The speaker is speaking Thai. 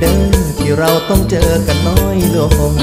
เด้อที่เราต้องเจอกันน้อยลง